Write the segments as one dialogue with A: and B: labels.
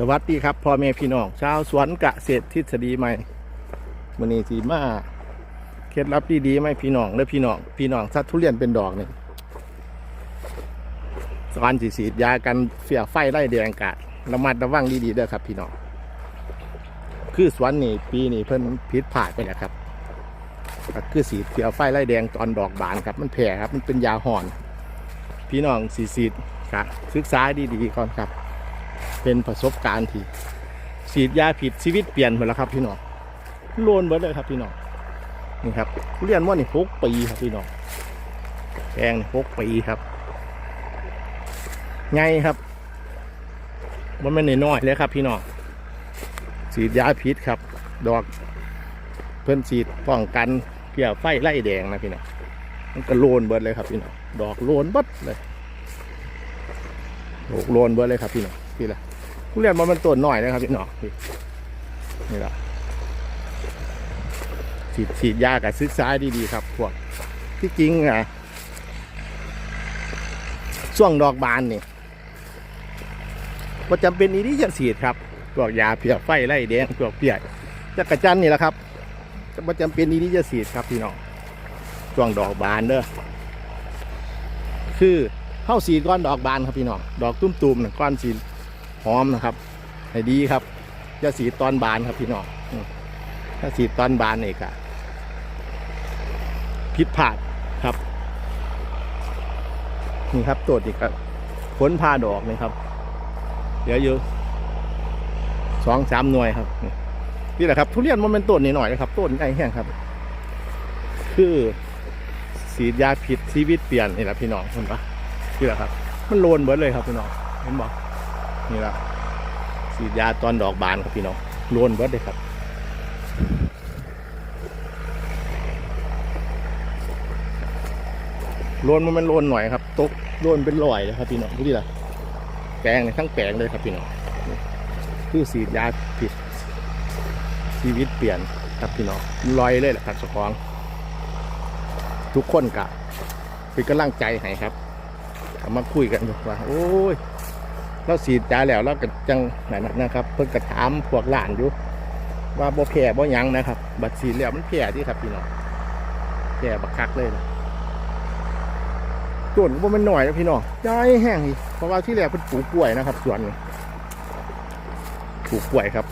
A: สวัสดีครับพ่อแม่พี่น้องชาวสวนกะเกษตรทฤษฎีใหม่มื้อนี้สีมาเคล็ดลับดีๆไหมพี่น้องและพี่น้องพี่น้องสัตว์ทุเรียนเป็นดอกนี่สอนสีสีดยากันเสียไฟไล่แดงกาดระมัดระวังดีๆเด้อครับ พี่น้องคือสวนนี่ปีนี้เพิ่นผิดพลาไปแล้วครับคือสีเสียไฟไล่แดงตอนดอกบานครับ มันแผ่ครับมันเป็นยาห่อน พี่น้องสีสีดครับศึกษาดีๆก่อนครับ เป็นประสบการณ์ที่ฉีดยาผิดชีวิตเปลี่ยนหมดแล้วครับพี่น้องโลนเบิดเลยครับพี่น้องนี่ครับเรียนม่อนนี่หกปีครับพี่น้องแกงนี่หกปีครับไงครับมันไม่นน้อยเลยครับ พี่น้องฉีดยาพิษครับ ดอกเพิ่นฉีดป้องกันเพี้ยวไฟไล่แดงนะพี่น้องมันก็โลนเบิดเลยครับพี่น้องดอกโลนเบิดเลยดอกโลนเบิดเลยครับพี่น้องพี่ละ เรียนมันมันต้นหน่อยนะครับพี่น้องพี่นี่ละฉีดฉีดยากับศึกษายดีๆครับพวกที่จริงอะช่วงดอกบานนี่ก็จำเป็นอีที่จะฉีดครับพวกยาเพียไฟไล่แดงพวกเพียจักระจันนี่แหละครับก็จำเป็นอีที่จะฉีดครับพี่น้องช่วงดอกบานเด้อคือเข้าสีดก้อนดอกบานครับพี่น้องดอกตุ้มๆนะก้อนสี หอมนะครับให้ดีครับจะสีตอนบานครับพี่น้องอืมถ้าสีตอนบานเอกอะพิษผาดครับนี่ครับตัวอีกครับผลพาดอกนี่ครับเดี๋ยวอยู่สองสามหน่วยครับนี่แหละครับทุเรียนมันเป็นต้นนิดหน่อยนะครับต้นใหญ่แห้งครับ คือสีดยาผิดชีวิตเปลี่ยนนี่แหละพี่น้องเห็นปะนี่แหละครับ มันโลนเบิดเลยครับพี่น้องเห็นบ่ นี่ละฉีดยาตอนดอกบานครับพี่น้องโลนเบิดเลยครับโลนมันมันโลนหน่อยครับตกโลนเป็นรอยเลยครับพี่น้องดูดิล่ะแปลงเลยทั้งแปลงเลยครับพี่น้องคือฉีดยาผิดชีวิตเปลี่ยนครับพี่น้องลอยเลยแหละครับสกองทุกคนกะเป็นกำลังใจให้ครับมาคุยกันดูว่าโอ้ย เราสีดยาแล้วเราก็จังนั่นน่ะนะครับ เพิ่นก็ถามพวกหลานอยู่ว่าบ่แพ้บ่ยังนะครับ บัดสีดแล้วมันแพ้ที่ครับพี่น้องแพ้บักคักเลยนะต้นก็บ่มันหน่อยนะพี่น้องย้ายแห้งอีกเพราะว่าที่แรกเพิ่นปลูกกล้วยนะครับสวนปลูกกล้วยครับ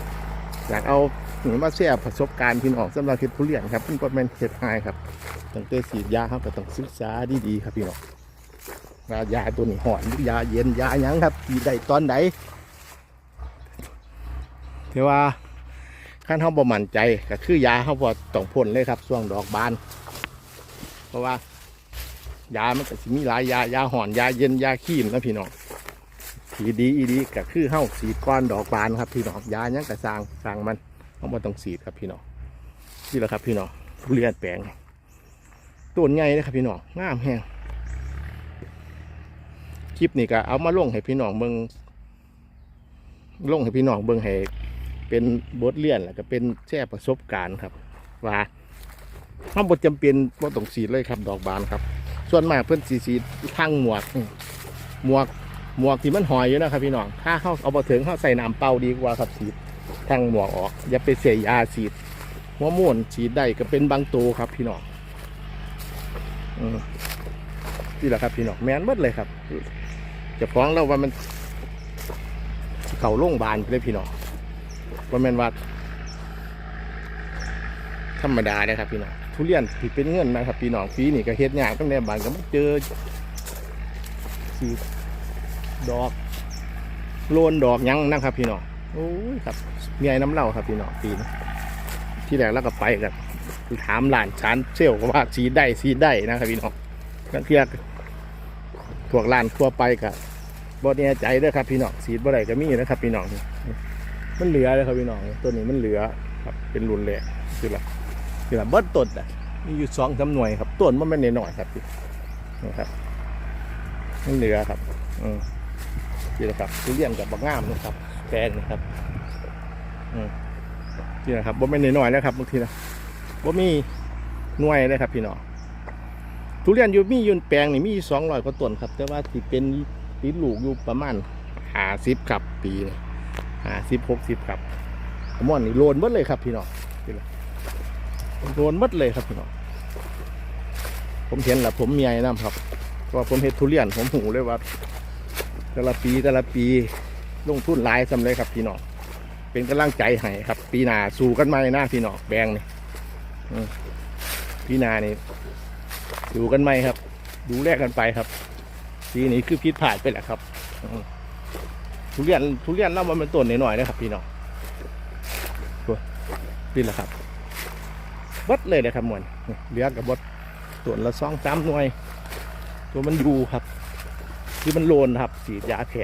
A: อยากเอาหนูมาแชร์ประสบการณ์พี่น้องสำหรับเฮ็ดทุเรียนครับเพิ่นก็แม่นเฮ็ดง่ายครับตั้งแต่สีดยาครับก็ต้องศึกษาดีๆครับพี่น้อง ยาตัวนี้หอนยาเย็นยายังครับสีได้ตอนไหนที่ว่าขั้นเขาบ่มั่นใจก็คือยาเขาบ่ต้องพ่นเลยครับช่วงดอกบาน เพราะว่ายามันก็สิมีหลายยายาหอนยาเย็นยาขี้มนะพี่น้องทีดีอีดีก็คือเฮาสีก้อนดอกบานครับพี่น้องยายังกระสร้างสร้างมันเขาบ่ต้องสีดครับพี่น้องนี่แหละครับพี่น้องทุเรียนแปลงต้นใหญ่เลยครับพี่น้องงามแห้ง คลิปนี้ก็เอามาลงให้พี่น้องเบิ่งลงให้พี่น้องเบิ่งให้เป็นบทเรียนแล้วก็เป็นแชร์ประสบการณ์ครับ ว่าถ้าบทจำเป็นบ่ต้องสีเลยครับ ดอกบานครับ ส่วนมากเพิ่อนสีสีดทางหมวกหมวกหมวกที่มันหอยอยู่นะครับ พี่น้องถ้าเขาเอาไปถึงเขาใส่น้ำเปล่าดีกว่าครับสีดทางหมวกออก อย่าไปเสียยาสีหัวม่วนสีได้ก็เป็นบางตัวครับ พี่น้องอืมนี่แหละครับพี่น้องแมนเบิดเลยครับ จะฟ้องเราว่ามันเข่าโรงพยาบาลไปเลยพี่น้องว่าแม่นว่าธรรมดาเลยครับพี่น้องทุเรียนที่เป็นเงินนะครับพี่น้องปีนี่ก็เฮ็ดยากตั้งแต่บานก็มาเจอสีดอกโลนดอกยังนะครับ พี่น้องโอ้ยครับเมียน้ำเล่าครับพี่น้องปีนี้ที่แรกแล้วก็ไปกันถามหลานชานเซลก็ว่าสีได้สีได้นะครับพี่น้องก็เทียก วกร้านทั่วไปกับ่แน่ใจด้อครับพี่น้องสีดบ่ได้ก็มีนะครับพี่น้องมันเหลือเลยครับพี่น้องตัวนี้มันเหลือครับเป็นรุ่นแรกคือละคือละเบิดต้นอะมีอยู่สองสามหน่วยครับต้นมันไม่นหน่อยครับพี่นะครับมันเหลือครับอืมนี่แหละครับทุเรียนกับบักงามนะครับแกงนะครับอืมนี่แหละครับบ่ไม่นหน่อยๆแล้วครับบางทีนะบ่มีหน่วยเลยครับพี่น้อง ทุเรียนอยู่มียืนแปลงนี่มีสองร้อยกว่าต้นครับ แต่ว่าที่เป็นติดลูกอยู่ประมาณห้าสิบครับปีห้าสิบหกสิบครับผมว่านี่โลนมดเลยครับพี่น้องนี่ล่ะโลนมดเลยครับพี่น้องผมเห็นแล้วผมมียน้ำครับเพราะผมเห็ดทุเรียนผมหูเลยว่าแต่ละปีแต่ละปีลงทุนหลายสำเลยครับพี่น้องเป็นกำลังใจให้ครับ ปีหน้าสู้กันไหมนะพี่น้องแบงนี่ปีหน้านี่ สู้กันไหมครับ ดูแลกันไปครับปีนี้คือพิษผ่านไปแหละครับทุเรียนทุเรียนเล่ามันเป็นต้นหน่อยๆนะครับพี่น้องตัวนี่แหละครับบดเลยนะครับมวนนี่เหลือกับบดต้นละสองสามหน่วย ตัวมันอยู่ครับ คือมันโลนครับสีดยาแผล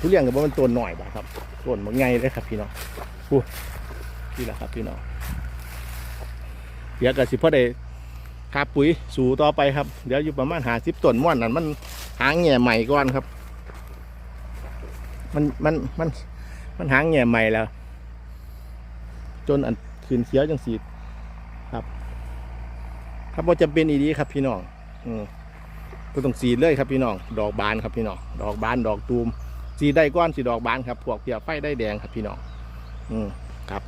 A: ทุเรียนกับว่ามันตัวหน่อยบ่ครับต้นมันไงเลยครับพี่น้องอู้นี่แหละครับพี่น้องเดี๋ยวกับสิพ่อได้ คาปุ๋ยสู่ต่อไปครับ เดี๋ยวอยู่ประมาณหาสิบต้นม่วนนั่นมันหางแง่ใหม่ก่อนครับ มันมันมันมันหางแง่ใหม่แล้ว จนอันคืนเขียวจังสีครับครับว่าจะเป็นอีดีครับพี่น้อง อืมก็ต้องสีเลยครับพี่น้อง ดอกบานครับพี่น้อง ดอกบานดอกตูมสีได้ก้อนสีดอกบานครับพวกเปียไฟได้แดงครับพี่น้อง อืมครับ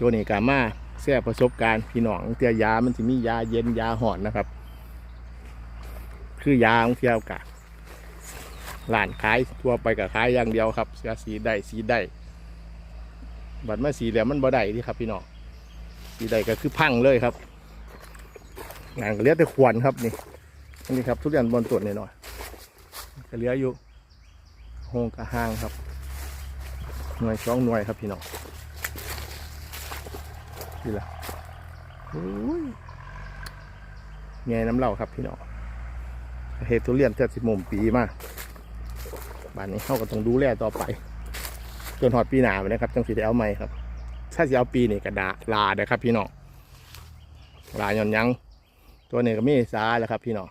A: ตัวนี้กามา แซ่ประสบการณ์พี่น้องเตียยามันสิมียาเย็นยาหอนนะครับ คือยาของเที่ยวกะหลานขายทั่วไปกับขายอย่างเดียวครับเสียสีได้สีได้บัดมาสีแล้วมันบ่ได้ที่ครับ พี่น้องสีได้ก็คือพังเลยครับงานก็เลี้ยแต่ขวนครับนี่นนี้ครับทุเรียนบนต้นหน่อยๆก็เลี้ยอยู่โฮงกระห้างครับหน่วยสองหน่วยครับพี่น้อง นี่ละไงน้ำเหล่าครับพี่น้องเฮดทุเรียนแทบสิบมุมปีมากบ้านนี้เขาก็ต้องดูแลต่อไป จนหอดปีหนาไปนะครับจังสีได้เอาใหม่ครับ ถ้าจะเอาปีนี่ก็ดาลาได้ครับ พี่น้องลาย่อนยังตัวนี้ก็มีสาแล้วครับ พี่น้อง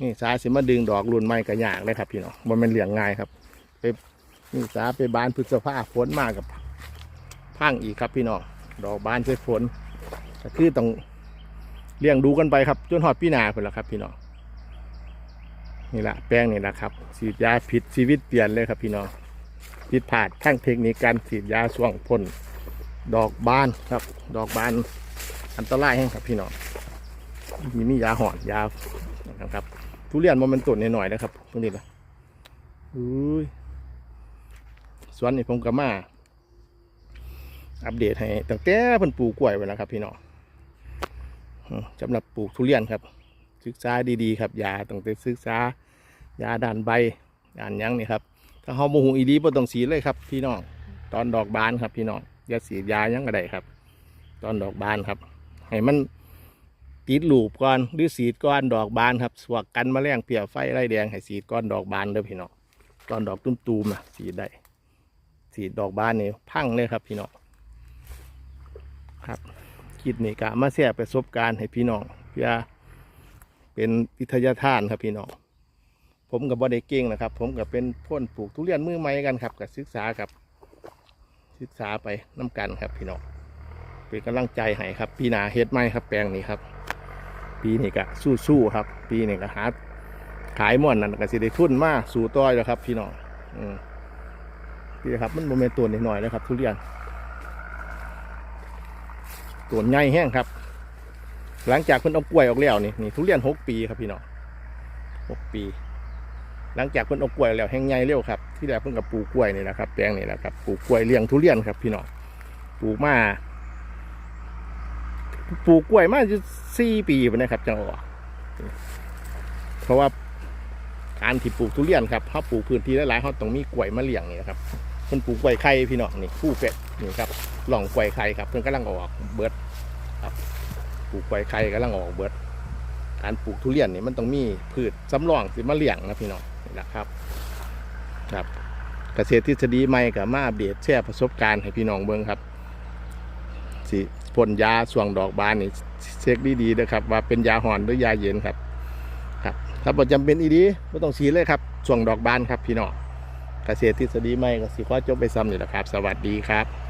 A: นี่สาสิมาดึงดอกรุ่นใหม่ก็ยากเลยครับ พี่น้องมันเป็นเหลียงง่ายครับไปนี่สาไปบานพฤษภาฝนมากกับพังอีกครับพี่น้อง ดอกบานใช้ฝนก็คือต้องเลี้ยงดูกันไปครับจนหอดปีหนาคนละครับพี่น้องนี่แหละแป้งนี่แหละครับฉีดยาผิดชีวิตเปลี่ยนเลยครับพี่น้องผิดพลาดทั้งเทคนิคการฉีดยาช่วงพ่นดอกบานครับ ดอกบานอันตรายแห้งครับพี่น้องมีมียาหอนยานะครับทุเรียนมันเป็นต้นหน่อยๆนะครับตรงนี้ละอุ้ยสวนนี่ผมก็มา อัปเดตให้ตั้งแต่เพิ่นปลูกกล้วยไว้แล้วครับพี่น้องสำหรับปลูกทุเรียนครับ ศึกษาดีๆครับยาต้องไปศึกษายาด่านใบด่านยั้งนี่ครับถ้าเฮาโมโหอีดีบ่ต้องสีเลยครับพี่น้องตอนดอกบานครับพี่น้องอย่าสียายังก็ได้ครับ ตอนดอกบานครับ ให้มันติดลูปก่อนหรือสีดก้อนดอกบานครับ สวกกันมแมลงเปียไฟไล่แดงให้สีดก้อนดอกบานเด้อพี่น้องตอนดอกตุ้มๆนะสีได้สีดอกบานนี่พังเลยครับพี่น้อง ครับคิดนี่กะมาแชร์ประสบการณ์ให้พี่น้องเพื่อเป็นวิทยาทานครับพี่น้องผมกับบ่ได้เก่งนะครับ ผมกับเป็นพ่นปลูกทุเรียนมือใหม่กันครับกับศึกษาครับศึกษาไปน้ากันครับพี่น้องเป็นกำลังใจให้ครับ ปีหนาเฮ็ดไหมครับแปลงนี้ครับ ปีนี้ก็สู้ๆครับ ปีนี้ก็หาขายม่วนนั่นก็สิได้ทุนมาสู่ต่อยแล้วครับ พี่น้องอืมนี่ครับมันโมเมนตัวนิดหน่อยแล้วครับ ทุเรียน ตัวใหญ่แห้งครับ หลังจากเพิ่นเอากล้วยออกแล้วนี่นี่ทุเรียนหกปีครับพี่น้องหกปี หลังจากเพิ่นเอากล้วยแล้วแห้งใหญ่เร็วครับที่แรกเพิ่นกับปลูกกล้วยนี่แหละครับแปลงนี่แหละครับปลูกกล้วยเลี้ยงทุเรียนครับพี่น้องปลูกมาปลูกกล้วยมาจะสี่ปีไปนะครับจังหวะเพราะว่าการที่ปลูกทุเรียนครับเขาปลูกพื้นที่หลายๆเขาต้องมีกล้วยมาเลี้ยงนี่ครับ เพิ่นปลูกไกล้วยไข่พี่น้องนี่ผู้เป็ดนี่ครับหล่องไกล้วยไข่ครับเพิ่นกำลังออกเบิดครับปลูกไกล้วยไข่กำลังออกเบิดการปลูกทุเรียนนี่มันต้องมีพืชสำรองสิมาเลี้ยงนะพี่น้องนี่แหละครับครับเกษตรทฤษฎีใหม่กับมาอัปเดตแชร์ประสบการณ์ให้พี่น้องเบิ่งครับสิพ่นยาสวงดอกบานนี่เช็คดีๆนะครับว่าเป็นยาห่อนหรือยาเย็นครับครับถ้าบ่จำเป็นอีดีไม่ต้องฉีดเลยครับสวงดอกบานครับพี่น้อง เกษตรทฤษฎีใหม่ก็สิขอจบไปซ้ำนี่แหละครับ สวัสดีครับ